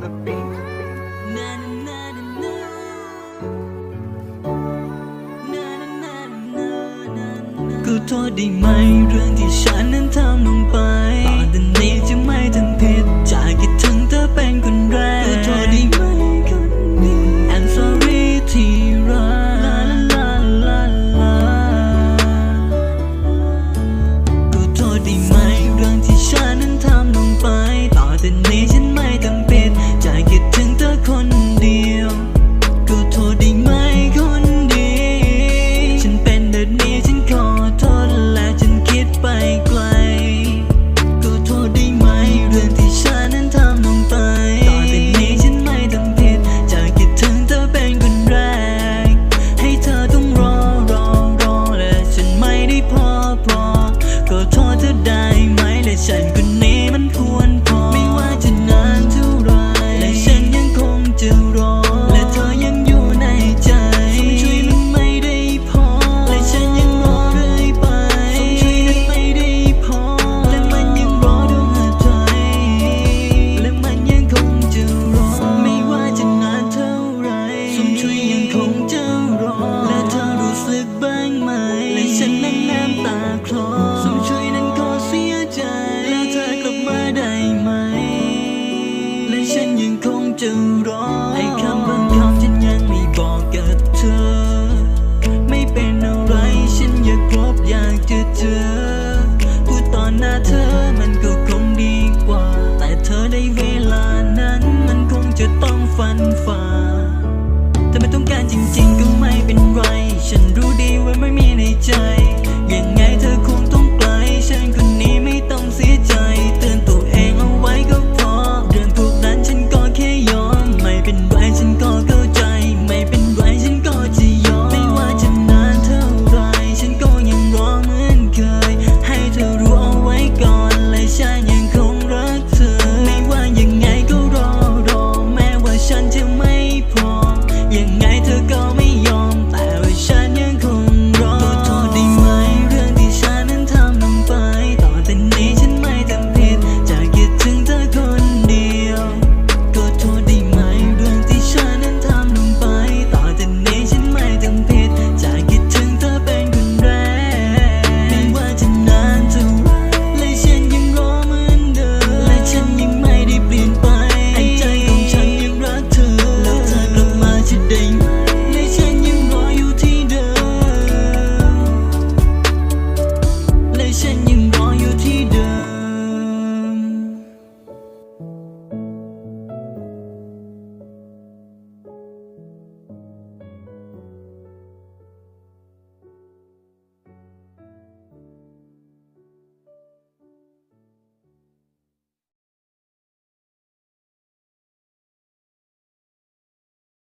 the beat. Na na na na na na na na na ก็โทษได้ไหมเรื่องที่ฉันนั้นทำลงไป จะรอให้คำบางคำฉันยังไม่บอกกับเธอ ไม่เป็นอะไรฉันอยากพบอยากจะเจอพูดตอนหน้าเธอมันก็คงดีกว่า แต่เธอได้เวลานั้นมันคงจะต้องฟันฝ่าถ้าไม่ต้องการจริงๆก็ไม่เป็นไร ฉันรู้ดีว่าไม่มีในใจ